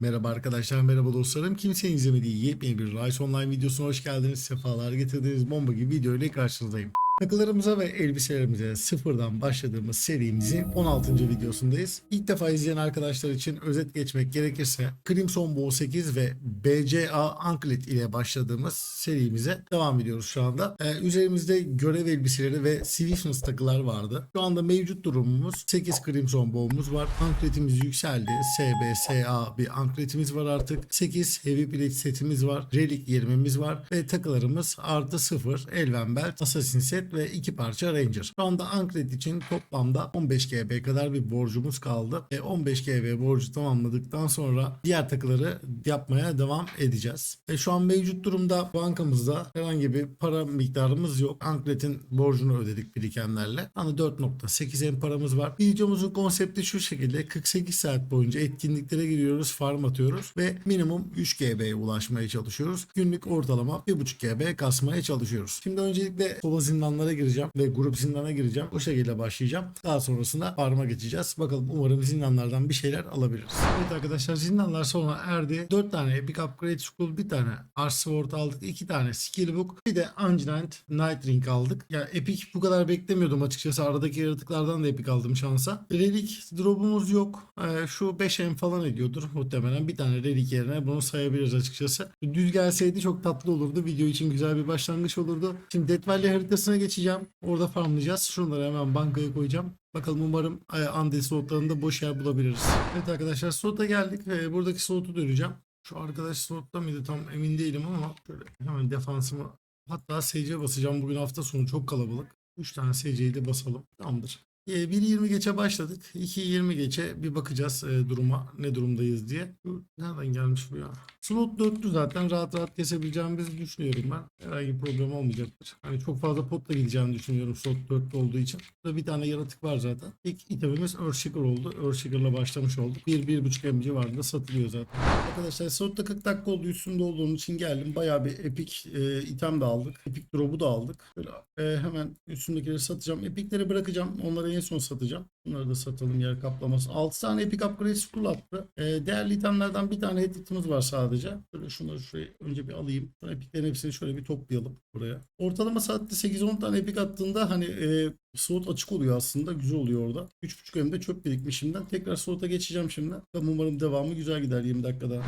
Merhaba arkadaşlar, merhaba dostlarım. Kimsenin izlemediği yepyeni bir Rise Online videosuna hoş geldiniz. Sefalar getirdiniz. Bomba gibi video ile karşınızdayım. Takılarımıza ve elbiselerimize sıfırdan başladığımız serimizin 16. videosundayız. İlk defa izleyen arkadaşlar için özet geçmek gerekirse Crimson Bow 8 ve BCA Anklet ile başladığımız serimize devam ediyoruz şu anda. Ee, üzerimizde görev elbiseleri ve Swiftness takılar vardı. Şu anda mevcut durumumuz 8 Crimson Bow'umuz var. Ankletimiz yükseldi. SB, SA bir ankletimiz var artık. 8 Heavy Plate setimiz var. Relic 20'miz var. Ve takılarımız artı 0 Elven Belt, Assassin set ve 2 parça Ranger. Şu anda anklet için toplamda 15 GB kadar bir borcumuz kaldı. Ve 15 GB borcu tamamladıktan sonra diğer takıları yapmaya devam edeceğiz. E şu an mevcut durumda bankamızda herhangi bir para miktarımız yok. Anklet'in borcunu ödedik birikenlerle. Hani 4.8 en paramız var. Videomuzun konsepti şu şekilde 48 saat boyunca etkinliklere giriyoruz, farm atıyoruz ve minimum 3 GB'ye ulaşmaya çalışıyoruz. Günlük ortalama 1.5 GB kasmaya çalışıyoruz. Şimdi öncelikle sola zindanlara gireceğim ve grup zindana gireceğim. O şekilde başlayacağım. Daha sonrasında farm'a geçeceğiz. Bakalım umarım zindanlardan bir şeyler alabiliriz. Evet arkadaşlar zindanlar sona erdi. 4 tane Epic Upgrade School, bir tane Arch Sword aldık, 2 tane Skill Book, bir de Ungiant Night Ring aldık. Ya Epic bu kadar beklemiyordum açıkçası. Aradaki yaratıklardan da Epic aldım şansa. Relic drop'umuz yok. Ee, şu 5 M falan ediyordur muhtemelen. Bir tane Relic yerine bunu sayabiliriz açıkçası. Düz gelseydi çok tatlı olurdu. Video için güzel bir başlangıç olurdu. Şimdi Death Valley haritasına geçeceğim. Orada farmlayacağız. Şunları hemen bankaya koyacağım. Bakalım umarım e, Andes slotlarında boş yer bulabiliriz. Evet arkadaşlar slota geldik. Buradaki slotu döneceğim. Şu arkadaş slotta mıydı tam emin değilim ama hemen defansımı hatta SC basacağım. Bugün hafta sonu çok kalabalık. 3 tane SC'yi de basalım. Tamamdır. E, 1.20 geçe başladık. 2.20 geçe bir bakacağız e, duruma ne durumdayız diye. Nereden gelmiş bu ya? Slot 4'lü zaten rahat rahat kesebileceğimizi düşünüyorum ben. Herhangi bir problem olmayacaktır. Hani çok fazla potla gideceğini düşünüyorum slot 4'lü olduğu için. Burada bir tane yaratık var zaten. İlk itemimiz Earthshaker oldu. Earthshaker'la başlamış olduk. 1-1.5 MC vardı satılıyor zaten. Arkadaşlar slotta 40 dakika oldu üstünde olduğum için geldim. Bayağı bir epic e, item de aldık. Epic drop'u da aldık. Böyle e, hemen üstündekileri satacağım. Epic'leri bırakacağım. Onları en son satacağım. Bunları da satalım yer kaplaması. 6 tane epic upgrade scroll attı. E, değerli itemlerden bir tane head var sadece. Böyle şunları şuraya önce bir alayım. Sonra epiclerin hepsini şöyle bir toplayalım buraya. Ortalama saatte 8-10 tane epic attığında hani e, slot açık oluyor aslında. Güzel oluyor orada. 3.5 M'de çöp birikmişimden. Tekrar slota geçeceğim şimdi. Umarım devamı güzel gider 20 dakikada.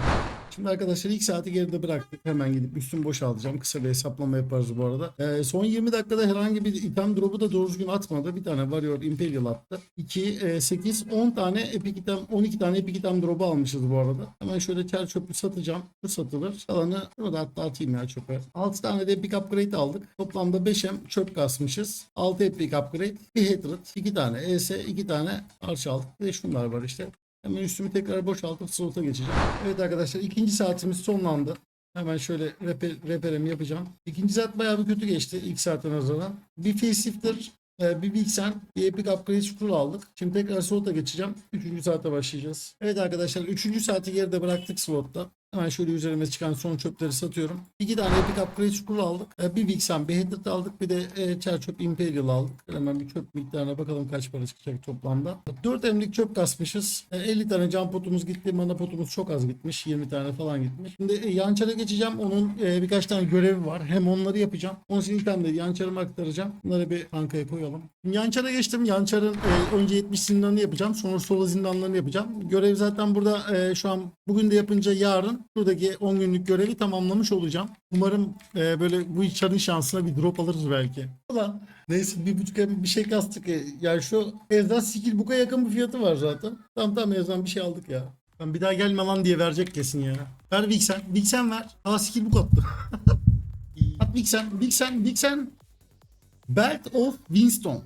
Şimdi arkadaşlar ilk saati geride bıraktık. Hemen gidip üstümü boşaltacağım. Kısa bir hesaplama yaparız bu arada. Ee, son 20 dakikada herhangi bir item drop'u da doğru düzgün atmadı. Bir tane Warrior Imperial attı. 2, 8, 10 tane epic item, 12 tane epic item drop'u almışız bu arada. Hemen şöyle çer çöpü satacağım. Bu satılır. Kalanı burada hatta atayım ya çöpe. 6 tane de epic upgrade aldık. Toplamda 5M çöp kasmışız. 6 epic upgrade, bir Hatred, 2 tane ES, 2 tane aldık. Bir de şunlar var işte. Hemen üstümü tekrar boşaltıp slota geçeceğim. Evet arkadaşlar ikinci saatimiz sonlandı. Hemen şöyle reper, reperimi yapacağım. İkinci saat bayağı bir kötü geçti ilk saatten nazaran. Bir facelifter, e, bir Vixen, bir Epic Upgrade Scroll aldık. Şimdi tekrar slota geçeceğim. Üçüncü saate başlayacağız. Evet arkadaşlar üçüncü saati geride bıraktık slotta. Hemen şöyle üzerime çıkan son çöpleri satıyorum. İki tane Epic Upgrade Scroll aldık. E, Bir Vixen, bir Headed aldık. Bir de e, çer çöp Imperial aldık. Hemen bir çöp miktarına bakalım kaç para çıkacak toplamda. 4 emlik çöp kasmışız. E, 50 tane can potumuz gitti. Mana potumuz çok az gitmiş. 20 tane falan gitmiş. Şimdi e, yançara geçeceğim. Onun e, birkaç tane görevi var. Hem onları yapacağım. Onun için de yançarımı aktaracağım. Bunları bir bankaya koyalım. Yançara geçtim. Yançarın e, önce 70 zindanını yapacağım. Sonra sola zindanlarını yapacağım. Görev zaten burada e, şu an bugün de yapınca yarın buradaki 10 günlük görevi tamamlamış olacağım. Umarım e, böyle bu çarın şansına bir drop alırız belki. Ulan neyse bir buçuk bir şey kastık. E, yani şu Ezdan skill book'a yakın bir fiyatı var zaten. Tamam tamam Ezdan bir şey aldık ya. Ben bir daha gelme lan diye verecek kesin ya. Ver Vixen. Vixen ver. Aa skill book attı. At Vixen. Vixen. Vixen. Belt of Winston.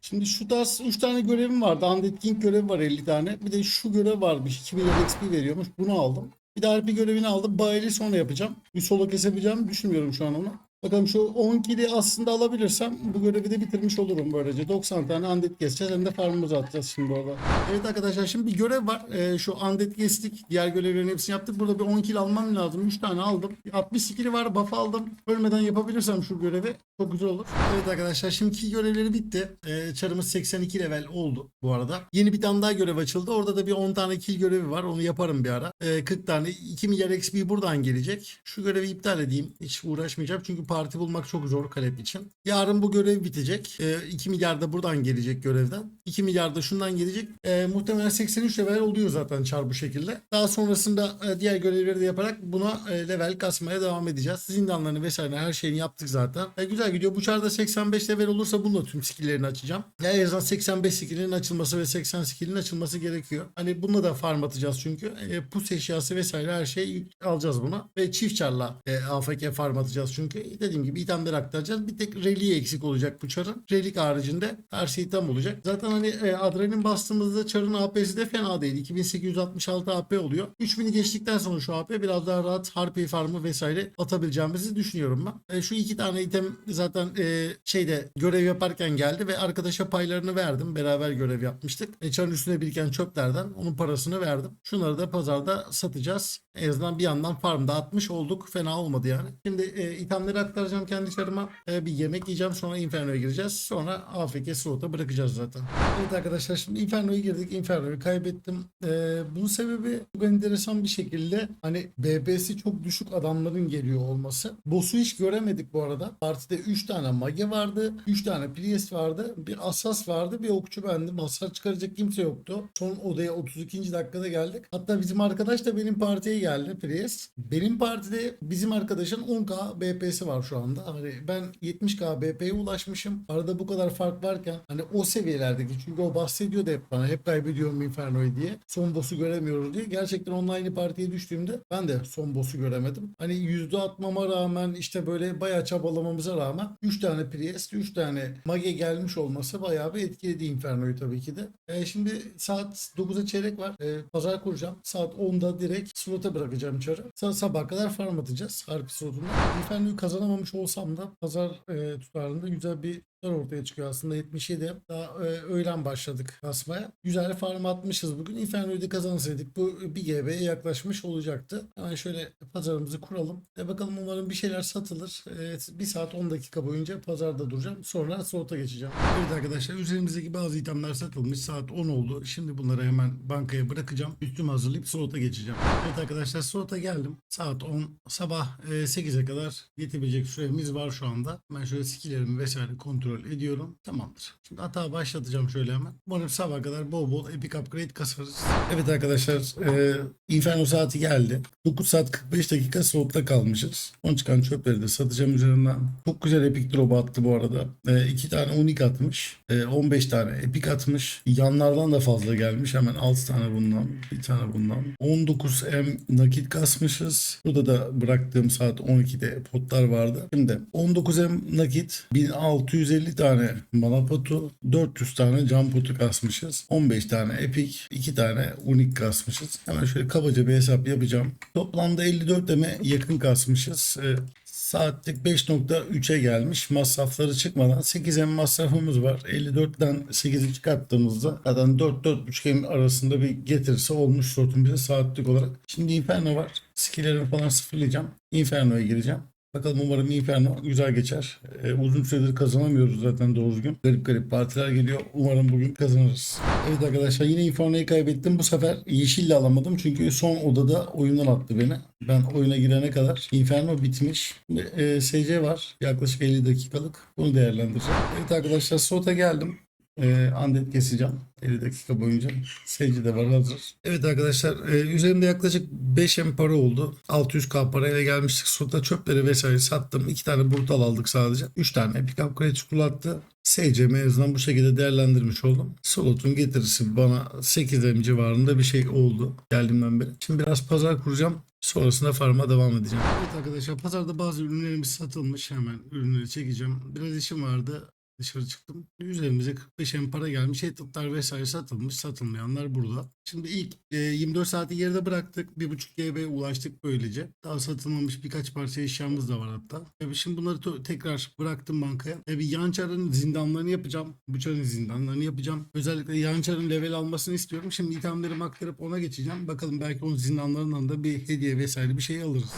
Şimdi şu tarz 3 tane görevim vardı. Undead King görevi var 50 tane. Bir de şu görev varmış. 2000 XP veriyormuş. Bunu aldım. Bir de RP görevini aldım. Bayili sonra yapacağım. Bir solo kesebileceğimi düşünmüyorum şu an onu. Bakalım şu 10 kili aslında alabilirsem bu görevi de bitirmiş olurum böylece. 90 tane undead keseceğiz hem de farmımızı atacağız şimdi orada. Evet arkadaşlar şimdi bir görev var. Ee, şu undead kestik. Diğer görevlerin hepsini yaptık. Burada bir 10 kill almam lazım. 3 tane aldım. 60 skill'i var. Buff aldım. Ölmeden yapabilirsem şu görevi çok güzel olur. Evet arkadaşlar şimdiki görevleri bitti. Ee, çarımız 82 level oldu bu arada. Yeni bir tane daha görev açıldı. Orada da bir 10 tane kill görevi var. Onu yaparım bir ara. Ee, 40 tane 2 milyar XP buradan gelecek. Şu görevi iptal edeyim. Hiç uğraşmayacağım. Çünkü parti bulmak çok zor Kalep için. Yarın bu görev bitecek. Ee, 2 milyar da buradan gelecek görevden. 2 milyar da şundan gelecek. Ee, muhtemelen 83 level oluyor zaten çar bu şekilde. Daha sonrasında e, diğer görevleri de yaparak buna e, level kasmaya devam edeceğiz. Zindanlarını vesaire her şeyini yaptık zaten. E, güzel gidiyor. Bu çarda 85 level olursa bununla tüm skill'lerini açacağım. Ya en azından 85 skill'in açılması ve 80 skill'in açılması gerekiyor. Hani bununla da farm atacağız çünkü. E, pus eşyası vesaire her şeyi alacağız buna. Ve çift çarla e, AFK farm atacağız çünkü. Dediğim gibi itemleri aktaracağız. Bir tek reliği eksik olacak bu çarın. Relik haricinde her şey tam olacak. Zaten hani e, adrenalin bastığımızda çarın AP'si de fena değil. 2866 AP oluyor. 3000'i geçtikten sonra şu AP biraz daha rahat harpi farmı vesaire atabileceğimizi düşünüyorum ben. E, şu iki tane item zaten e, şeyde görev yaparken geldi ve arkadaşa paylarını verdim. Beraber görev yapmıştık. E, çarın üstüne biriken çöplerden onun parasını verdim. Şunları da pazarda satacağız. En azından bir yandan farmda atmış olduk. Fena olmadı yani. Şimdi e, itemleri aktaracağım kendi çarıma. E, bir yemek yiyeceğim. Sonra Inferno'ya gireceğiz. Sonra AFK slota bırakacağız zaten. Evet arkadaşlar şimdi Inferno'ya girdik. Inferno'yu kaybettim. E, bunun sebebi çok enteresan bir şekilde hani BB'si çok düşük adamların geliyor olması. Boss'u hiç göremedik bu arada. Partide 3 tane mage vardı. 3 tane priest vardı. Bir asas vardı. Bir okçu bendim. Hasar çıkaracak kimse yoktu. Son odaya 32. dakikada geldik. Hatta bizim arkadaş da benim partiye geldi priest. Benim partide bizim arkadaşın 10k BP'si var şu anda. Hani ben 70k BP'ye ulaşmışım. Arada bu kadar fark varken hani o seviyelerdeki çünkü o bahsediyordu hep bana. Hep kaybediyorum Inferno'yu diye. Son boss'u göremiyoruz diye. Gerçekten online partiye düştüğümde ben de son boss'u göremedim. Hani yüzde atmama rağmen işte böyle bayağı çabalamamıza rağmen 3 tane priest, 3 tane mage gelmiş olması bayağı bir etkiledi Inferno'yu tabii ki de. E, şimdi saat 9'a çeyrek var. E, pazar kuracağım. Saat 10'da direkt slota bırakacağım çarı. Sa- sabah kadar farm atacağız. Harpi slotunda. Inferno'yu kazanamamış olsam da pazar e, tutarında güzel bir ortaya çıkıyor aslında 77. Daha e, öğlen başladık basmaya. Güzel farm atmışız bugün. Inferno'yu kazansaydık bu bir GB'ye yaklaşmış olacaktı. Hemen şöyle pazarımızı kuralım. E bakalım umarım bir şeyler satılır. Evet, bir saat 10 dakika boyunca pazarda duracağım. Sonra slota geçeceğim. Evet arkadaşlar üzerimizdeki bazı itemler satılmış. Saat 10 oldu. Şimdi bunları hemen bankaya bırakacağım. Üstümü hazırlayıp slota geçeceğim. Evet arkadaşlar slota geldim. Saat 10. Sabah e, 8'e kadar yetebilecek süremiz var şu anda. Ben şöyle skillerimi vesaire kontrol ediyorum. Tamamdır. Şimdi hata başlatacağım şöyle hemen. Umarım sabah kadar bol bol epic upgrade kasarız. Evet arkadaşlar e, Inferno saati geldi. 9 saat 45 dakika soğukta kalmışız. Son çıkan çöpleri de satacağım üzerinden. Çok güzel epic drop attı bu arada. E, 2 tane unik atmış. E, 15 tane epic atmış. Yanlardan da fazla gelmiş. Hemen 6 tane bundan. Bir tane bundan. 19M nakit kasmışız. Burada da bıraktığım saat 12'de potlar vardı. Şimdi 19M nakit 1650 tane mana potu 400 tane cam potu kasmışız. 15 tane epic 2 tane unik kasmışız. Hemen şöyle kabaca bir hesap yapacağım. Toplamda 54 eme yakın kasmışız. Ee, Saatlik 5.3'e gelmiş. Masrafları çıkmadan 8 M masrafımız var. 54'ten 8'i çıkarttığımızda zaten 4-4.5 M arasında bir getirisi olmuş sortun bize saatlik olarak. Şimdi Inferno var. Skillerimi falan sıfırlayacağım. Inferno'ya gireceğim. Bakalım umarım Inferno güzel geçer. Ee, uzun süredir kazanamıyoruz zaten doğru düzgün. Garip garip partiler geliyor. Umarım bugün kazanırız. Evet arkadaşlar yine Inferno'yu kaybettim. Bu sefer yeşille alamadım. Çünkü son odada oyundan attı beni. Ben oyuna girene kadar Inferno bitmiş. Ee, SC var. Yaklaşık 50 dakikalık. Bunu değerlendireceğim. Evet arkadaşlar Sota geldim. Ee, Undead keseceğim 50 dakika boyunca. Seyirci de var hazır. Evet arkadaşlar e, üzerimde yaklaşık 5 M para oldu. 600k parayla gelmiştik. Sota çöpleri vesaire sattım. 2 tane brutal aldık sadece. 3 tane epic upgrade çikolattı. SCM en azından bu şekilde değerlendirmiş oldum. Slot'un getirisi bana 8 M civarında bir şey oldu geldiğimden beri. Şimdi biraz pazar kuracağım. Sonrasında farma devam edeceğim. Evet arkadaşlar pazarda bazı ürünlerimiz satılmış. Hemen ürünleri çekeceğim. Biraz işim vardı. Dışarı çıktım. Üzerimize 45 em para gelmiş. Headlet'lar vesaire satılmış. Satılmayanlar burada. Şimdi ilk e, 24 saati geride bıraktık. 1.5 GB ulaştık böylece. Daha satılmamış birkaç parça eşyamız da var hatta. E, şimdi bunları tekrar bıraktım bankaya. E, bir Yançar'ın zindanlarını yapacağım. Bıçar'ın zindanlarını yapacağım. Özellikle Yançar'ın level almasını istiyorum. Şimdi itemlerimi aktarıp ona geçeceğim. Bakalım belki onun zindanlarından da bir hediye vesaire bir şey alırız.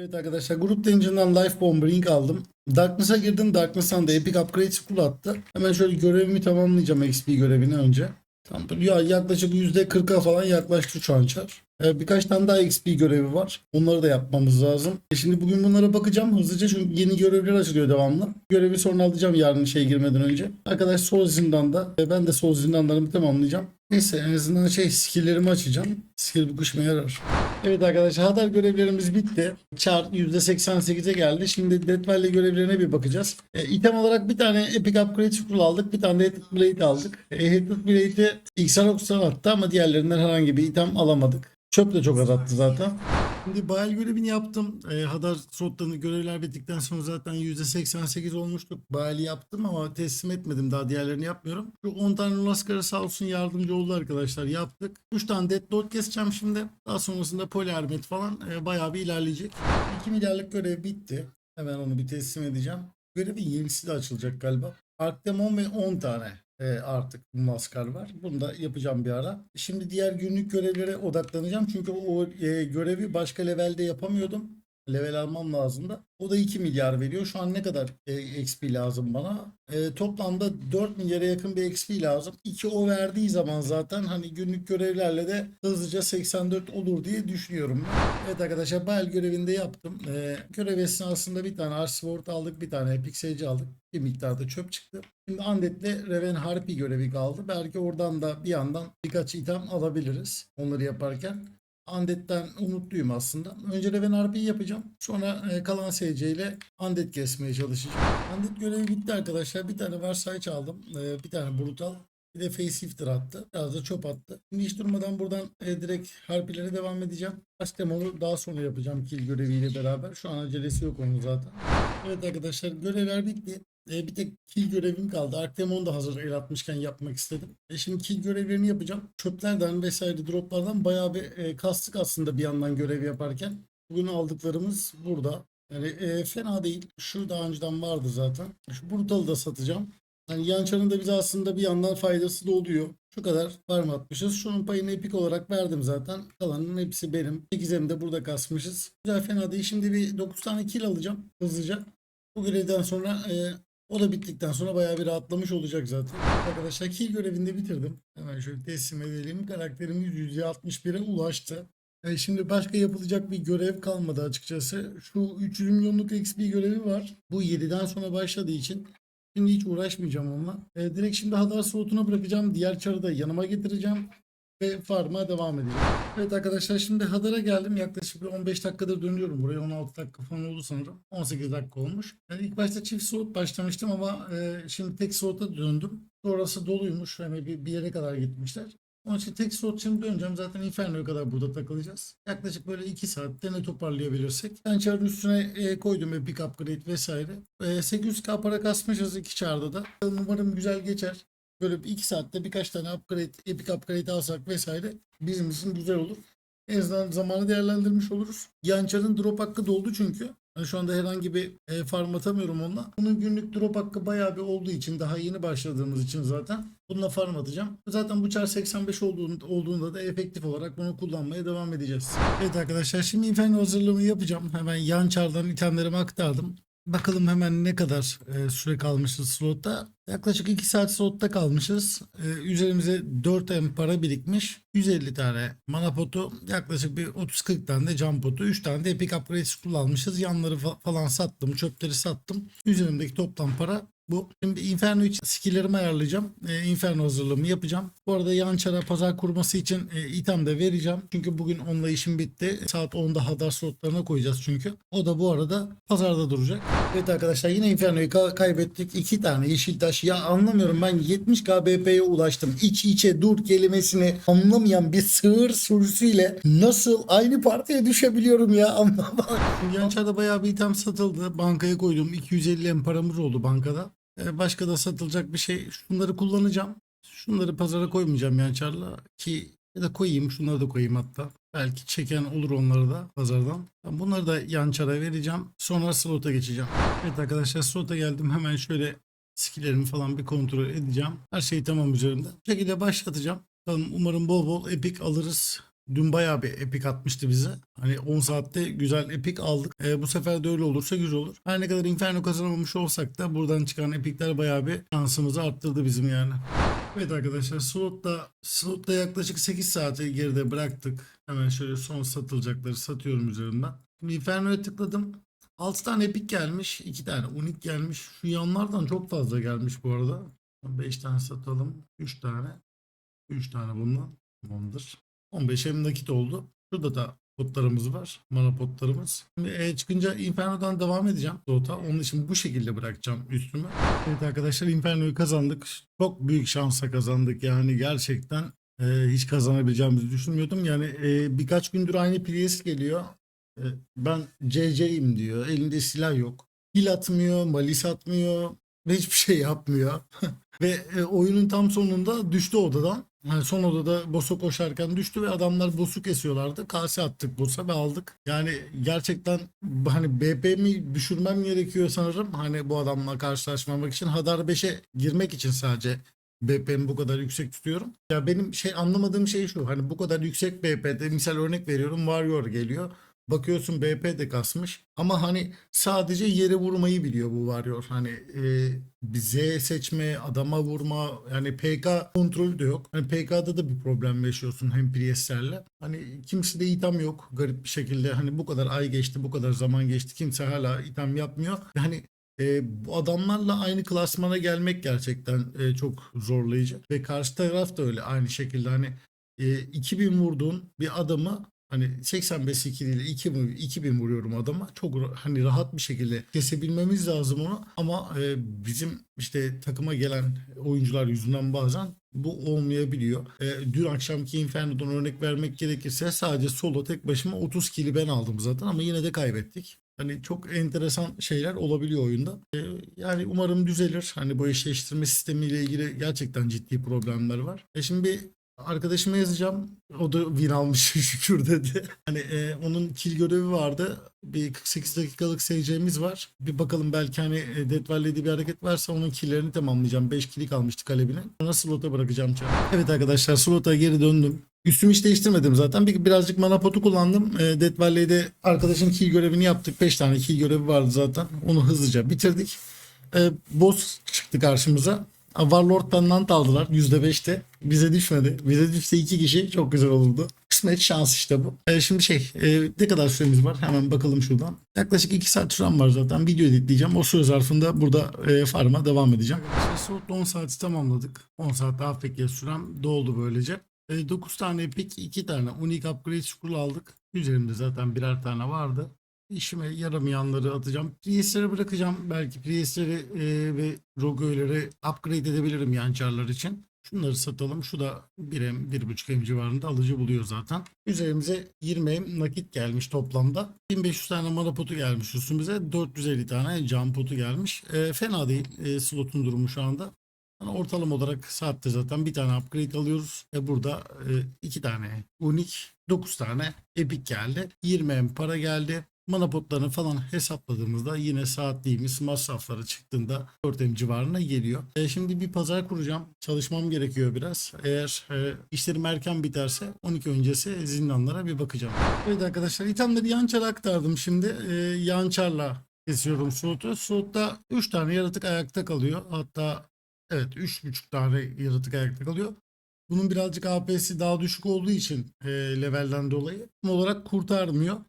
Evet arkadaşlar Grup Dungeon'dan Life Bomb Ring aldım. Darkness'a girdim. Darkness'tan da Epic Upgrade School attı. Hemen şöyle görevimi tamamlayacağım XP görevini önce. Tamam. Ya yaklaşık %40'a falan yaklaştı şu an çar. Ee, birkaç tane daha XP görevi var. Onları da yapmamız lazım. E şimdi bugün bunlara bakacağım hızlıca çünkü yeni görevler açılıyor devamlı. Görevi sonra alacağım yarın şey girmeden önce. Arkadaş sol zindanda. E, ben de sol zindanlarımı tamamlayacağım. Neyse en azından şey skill'lerimi açacağım. Skill bu kışma yarar. Evet arkadaşlar Hadar görevlerimiz bitti. Char %88'e geldi. Şimdi Death Valley görevlerine bir bakacağız. E, item olarak bir tane Epic Upgrade Scroll aldık. Bir tane de Headed Blade aldık. E, Headed Blade'i Xerox'tan attı ama diğerlerinden herhangi bir item alamadık. Çöp de çok az attı zaten. Şimdi Bayel görevini yaptım. E, Hadar slotlarını görevler bittikten sonra zaten %88 olmuştuk. Bayel'i yaptım ama teslim etmedim. Daha diğerlerini yapmıyorum. Şu 10 tane Lulaskar'a sağ olsun yardımcı oldu arkadaşlar. Yaptık. 3 tane Death Lord keseceğim şimdi. Daha sonrasında Polyarmet falan e, bayağı bir ilerleyecek. 2 milyarlık görev bitti. Hemen onu bir teslim edeceğim. Görevin yenisi de açılacak galiba. Arkdemon ve 10 tane e, artık maskar var. Bunu da yapacağım bir ara. Şimdi diğer günlük görevlere odaklanacağım. Çünkü o e, görevi başka levelde yapamıyordum. Level almam lazım da. O da 2 milyar veriyor. Şu an ne kadar e, XP lazım bana? E, toplamda 4 milyara yakın bir XP lazım. 2 o verdiği zaman zaten hani günlük görevlerle de hızlıca 84 olur diye düşünüyorum. Evet arkadaşlar Bayel görevinde yaptım. E, görev esnasında bir tane Arsword aldık. Bir tane Epic Sage aldık. Bir miktarda çöp çıktı. Şimdi Undead'le Reven Harpy görevi kaldı. Belki oradan da bir yandan birkaç item alabiliriz. Onları yaparken. Undead'den umutluyum aslında. Önce Reven Harpy'yi yapacağım. Sonra e, kalan SC ile Undead kesmeye çalışacağım. Undead görevi bitti arkadaşlar. Bir tane Versailles aldım. E, bir tane Brutal. Bir de Facehifter attı. Biraz da çöp attı. Şimdi hiç durmadan buradan e, direkt Harpy'lere devam edeceğim. Baş demonu daha sonra yapacağım kill göreviyle beraber. Şu an acelesi yok onun zaten. Evet arkadaşlar görevler bitti. E, bir tek kill görevim kaldı. Arkdemon da hazır el atmışken yapmak istedim. E, şimdi kill görevlerini yapacağım. Çöplerden vesaire droplardan bayağı bir e, kastık aslında bir yandan görev yaparken. Bugün aldıklarımız burada. Yani e, fena değil. Şu daha önceden vardı zaten. Şu Brutal'ı da satacağım. Yani Yançar'ın da bize aslında bir yandan faydası da oluyor. Şu kadar farm atmışız. Şunun payını epik olarak verdim zaten. Kalanın hepsi benim. 8'em de burada kasmışız. Güzel fena değil. Şimdi bir 9 tane kill alacağım hızlıca. Bu görevden sonra e, o da bittikten sonra bayağı bir rahatlamış olacak zaten. Arkadaşlar kill görevini de bitirdim. Hemen şöyle teslim edelim. Karakterimiz %61'e ulaştı. E, şimdi başka yapılacak bir görev kalmadı açıkçası. Şu 300 milyonluk XP görevi var. Bu 7'den sonra başladığı için Şimdi hiç uğraşmayacağım onunla. E, direkt şimdi Hadar slotuna bırakacağım. Diğer çarı da yanıma getireceğim. Ve farm'a devam edeceğim. Evet arkadaşlar şimdi Hadar'a geldim. Yaklaşık bir 15 dakikadır dönüyorum buraya. 16 dakika falan oldu sanırım. 18 dakika olmuş. Yani ilk başta çift slot başlamıştım ama e, şimdi tek slota döndüm. Sonrası doluymuş. Yani bir, bir yere kadar gitmişler. Onun için tek slot şimdi döneceğim. Zaten Inferno'ya kadar burada takılacağız. Yaklaşık böyle 2 saatte ne toparlayabilirsek. Ben çarın üstüne e, koydum Epic Upgrade vesaire. E, 800k para kasmışız iki çarda da. Umarım güzel geçer. Böyle bir 2 saatte birkaç tane upgrade, Epic Upgrade alsak vesaire bizim için güzel olur. En azından zamanı değerlendirmiş oluruz. Yançar'ın drop hakkı doldu çünkü. Ben şu anda herhangi bir e, farm atamıyorum onunla. Bunun günlük drop hakkı bayağı bir olduğu için daha yeni başladığımız için zaten bununla farm atacağım. Zaten bu çar 85 olduğunda, olduğunda da efektif olarak bunu kullanmaya devam edeceğiz. Evet arkadaşlar şimdi Inferno hazırlığımı yapacağım. Hemen yan çardan itemlerimi aktardım. Bakalım hemen ne kadar e, süre kalmışız slotta. Yaklaşık 2 saat slotta kalmışız. E, üzerimize 4 M para birikmiş. 150 tane mana potu, yaklaşık bir 30-40 tane de cam potu, 3 tane de epic upgrade kullanmışız. Yanları fa- falan sattım, çöpleri sattım. Üzerimdeki toplam para bu. Şimdi Inferno için skilllerimi ayarlayacağım. E, Inferno hazırlığımı yapacağım. Bu arada yan çara pazar kurması için e, item de vereceğim. Çünkü bugün onunla işim bitti. Saat 10'da hadar slotlarına koyacağız çünkü. O da bu arada pazarda duracak. Evet arkadaşlar yine Inferno'yu ka- kaybettik. İki tane yeşil taş. Ya anlamıyorum ben 70 KBP'ye ulaştım. İç içe dur kelimesini anlamayan bir sığır sürüsüyle nasıl aynı partiye düşebiliyorum ya anlamadım. Yançar'da bayağı bir item satıldı. Bankaya koydum. 250 em paramız oldu bankada. Ee, Başka da satılacak bir şey. Şunları kullanacağım. Şunları pazara koymayacağım Yançar'la ki ya da koyayım. Şunları da koyayım hatta. Belki çeken olur onları da pazardan. Bunları da Yançar'a vereceğim. Sonra slota geçeceğim. Evet arkadaşlar slota geldim. Hemen şöyle skillerimi falan bir kontrol edeceğim. Her şey tamam üzerimde. Bu şekilde başlatacağım. Umarım bol bol epic alırız. Dün bayağı bir epic atmıştı bize. Hani 10 saatte güzel epic aldık. Ee, bu sefer de öyle olursa güzel olur. Her ne kadar Inferno kazanamamış olsak da buradan çıkan epicler bayağı bir şansımızı arttırdı bizim yani. Evet arkadaşlar slotta, slotta yaklaşık 8 saati geride bıraktık. Hemen şöyle son satılacakları satıyorum üzerimden. Şimdi Inferno'ya tıkladım. 6 tane epic gelmiş. 2 tane unik gelmiş. Şu yanlardan çok fazla gelmiş bu arada. 5 tane satalım. 3 tane. 3 tane bundan. Tamamdır. 15 hem nakit oldu. Şurada da potlarımız var. Mana potlarımız. Şimdi e, çıkınca Inferno'dan devam edeceğim. Dota. Onun için bu şekilde bırakacağım üstüme. Evet arkadaşlar Inferno'yu kazandık. Çok büyük şansa kazandık. Yani gerçekten e, hiç kazanabileceğimizi düşünmüyordum. Yani e, birkaç gündür aynı Prius geliyor. E, ben CC'yim diyor. Elinde silah yok. Hil atmıyor, malis atmıyor hiçbir şey yapmıyor. ve e, oyunun tam sonunda düştü odadan. Yani son odada boss'a koşarken düştü ve adamlar boss'u kesiyorlardı. Kase attık boss'a ve aldık. Yani gerçekten hani BP'mi düşürmem gerekiyor sanırım. Hani bu adamla karşılaşmamak için. Hadar 5'e girmek için sadece BP'mi bu kadar yüksek tutuyorum. Ya benim şey anlamadığım şey şu. Hani bu kadar yüksek BP'de misal örnek veriyorum Warrior geliyor. Bakıyorsun BP de kasmış ama hani sadece yere vurmayı biliyor bu Warrior. Hani e, Z seçme, adama vurma yani PK kontrolü de yok. Hani PK'da da bir problem yaşıyorsun hem Priest'lerle. Hani kimse de item yok garip bir şekilde. Hani bu kadar ay geçti, bu kadar zaman geçti. Kimse hala item yapmıyor. Yani e, bu adamlarla aynı klasmana gelmek gerçekten e, çok zorlayıcı. Ve karşı taraf da öyle aynı şekilde hani e, 2000 vurduğun bir adamı hani 85 skill ile 2000, 2000 vuruyorum adama. Çok hani rahat bir şekilde kesebilmemiz lazım onu. Ama e, bizim işte takıma gelen oyuncular yüzünden bazen bu olmayabiliyor. E, dün akşamki Inferno'dan örnek vermek gerekirse sadece solo tek başıma 30 kill'i ben aldım zaten ama yine de kaybettik. Hani çok enteresan şeyler olabiliyor oyunda. E, yani umarım düzelir. Hani bu eşleştirme sistemiyle ilgili gerçekten ciddi problemler var. E şimdi arkadaşıma yazacağım. O da win almış şükür dedi. Hani e, onun kill görevi vardı. Bir 48 dakikalık SC'miz var. Bir bakalım belki hani e, Dead Valley'de bir hareket varsa onun killerini tamamlayacağım. 5 kill'i kalmıştı kalebine. Sonra slota bırakacağım çarı. Evet arkadaşlar slota geri döndüm. Üstümü hiç değiştirmedim zaten. Bir, birazcık mana potu kullandım. E, Dead Valley'de arkadaşın kill görevini yaptık. 5 tane kill görevi vardı zaten. Onu hızlıca bitirdik. E, boss çıktı karşımıza. Warlord Pennant aldılar %5'te. Bize düşmedi. Bize düşse iki kişi çok güzel olurdu. Kısmet şans işte bu. E, şimdi şey e, ne kadar süremiz var? Hemen bakalım şuradan. Yaklaşık 2 saat sürem var zaten. Video editleyeceğim. O süre zarfında burada e, farma devam edeceğim. Arkadaşlar Slot'ta 10 saati tamamladık. 10 saat AFK sürem doldu böylece. 9 tane epic, 2 tane unique upgrade scroll aldık. Üzerimde zaten birer tane vardı. İşime yaramayanları atacağım. Priest'leri bırakacağım. Belki Priest'leri e, ve Rogue'leri upgrade edebilirim yançarlar için. Şunları satalım. Şu da 1M, 1.5 M civarında alıcı buluyor zaten. Üzerimize 20 M nakit gelmiş toplamda. 1500 tane mana potu gelmiş üstümüze. 450 tane can potu gelmiş. E, fena değil e, slotun durumu şu anda. Yani ortalama olarak saatte zaten bir tane upgrade alıyoruz. E burada e, iki tane unique, 9 tane epic geldi. 20 M para geldi. Mana potlarını falan hesapladığımızda yine saatliğimiz masrafları çıktığında 4 M civarına geliyor. E, şimdi bir pazar kuracağım. Çalışmam gerekiyor biraz. Eğer e, işlerim erken biterse 12 öncesi zindanlara bir bakacağım. Evet arkadaşlar itemleri yançara aktardım şimdi. E, yançarla kesiyorum Suud'u. Suud'da 3 tane yaratık ayakta kalıyor. Hatta Evet 3.5 tane yaratık ayakta kalıyor. Bunun birazcık AP'si daha düşük olduğu için e, levelden dolayı tam olarak kurtarmıyor.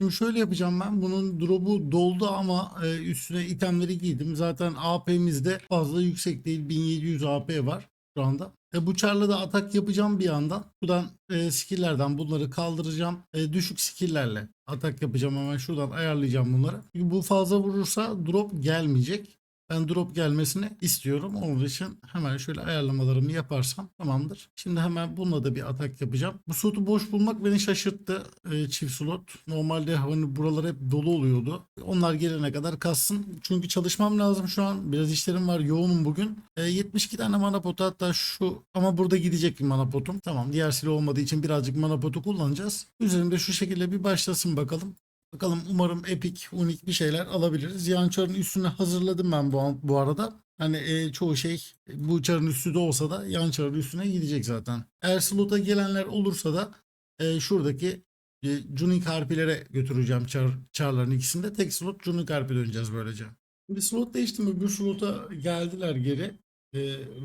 Şimdi şöyle yapacağım ben. Bunun drop'u doldu ama e, üstüne itemleri giydim. Zaten AP'mizde fazla yüksek değil. 1700 AP var şu anda. E, bu çarla da atak yapacağım bir yandan. Buradan e, skill'lerden bunları kaldıracağım. E, düşük skill'lerle atak yapacağım hemen şuradan ayarlayacağım bunları. Çünkü bu fazla vurursa drop gelmeyecek. Ben drop gelmesini istiyorum. Onun için hemen şöyle ayarlamalarımı yaparsam tamamdır. Şimdi hemen bununla da bir atak yapacağım. Bu slotu boş bulmak beni şaşırttı. Ee, çift slot. Normalde hani buralar hep dolu oluyordu. Onlar gelene kadar kassın. Çünkü çalışmam lazım şu an. Biraz işlerim var. Yoğunum bugün. Ee, 72 tane mana potu hatta şu ama burada gidecek bir mana potum. Tamam diğer silah olmadığı için birazcık mana potu kullanacağız. Üzerinde şu şekilde bir başlasın bakalım. Bakalım umarım epik, unik bir şeyler alabiliriz. Yan çarın üstünü hazırladım ben bu, bu arada. Hani e, çoğu şey bu çarın üstü de olsa da yan çarın üstüne gidecek zaten. Eğer slota gelenler olursa da e, şuradaki e, Junik harpilere götüreceğim çar, çarların ikisinde. Tek slot Junik harpi döneceğiz böylece. Bir slot değiştim öbür slota geldiler geri. E,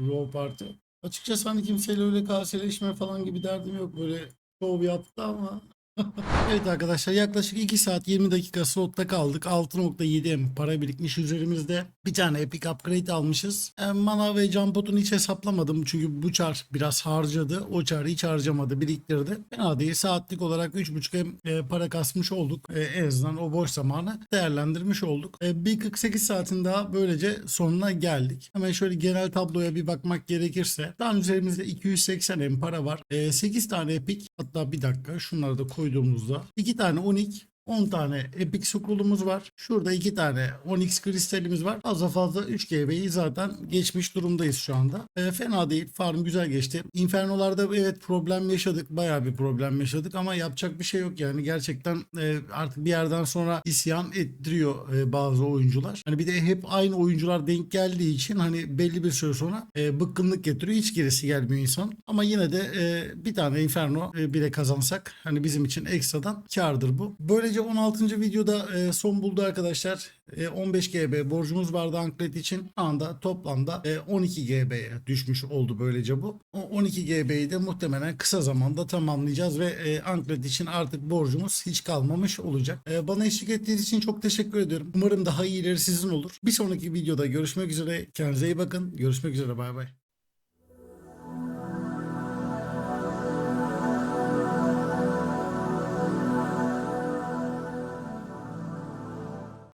Raw Party. Açıkçası hani kimseyle öyle kaseleşme falan gibi derdim yok. Böyle şov yaptı ama Evet arkadaşlar yaklaşık 2 saat 20 dakika slotta kaldık. 6.7M para birikmiş üzerimizde. Bir tane epic upgrade almışız. E, mana ve jump potunu hiç hesaplamadım. Çünkü bu çar biraz harcadı. O çar hiç harcamadı biriktirdi. Fena değil. Saatlik olarak 3.5M e, para kasmış olduk. E, en azından o boş zamanı değerlendirmiş olduk. E, bir 48 saatin daha böylece sonuna geldik. Hemen şöyle genel tabloya bir bakmak gerekirse. Daha üzerimizde 280M para var. E, 8 tane epic hatta bir dakika şunları da koyduğumuzda 2 tane unik 10 tane Epic Scroll'umuz var. Şurada 2 tane Onyx kristalimiz var. Fazla fazla 3 GB'yi zaten geçmiş durumdayız şu anda. E, fena değil. Farm güzel geçti. Inferno'larda evet problem yaşadık. Bayağı bir problem yaşadık ama yapacak bir şey yok yani. Gerçekten e, artık bir yerden sonra isyan ettiriyor e, bazı oyuncular. Hani bir de hep aynı oyuncular denk geldiği için hani belli bir süre sonra e, bıkkınlık getiriyor. Hiç gerisi gelmiyor insan. Ama yine de e, bir tane Inferno e, bile kazansak hani bizim için ekstradan kardır bu. Böylece 16. videoda e, son buldu arkadaşlar. E, 15 GB borcumuz vardı Anklet için. Şu anda toplamda e, 12 GB'ye düşmüş oldu böylece bu. O 12 GB'yi de muhtemelen kısa zamanda tamamlayacağız ve e, Anklet için artık borcumuz hiç kalmamış olacak. E, bana eşlik ettiğiniz için çok teşekkür ediyorum. Umarım daha iyileri sizin olur. Bir sonraki videoda görüşmek üzere. Kendinize iyi bakın. Görüşmek üzere. Bay bay.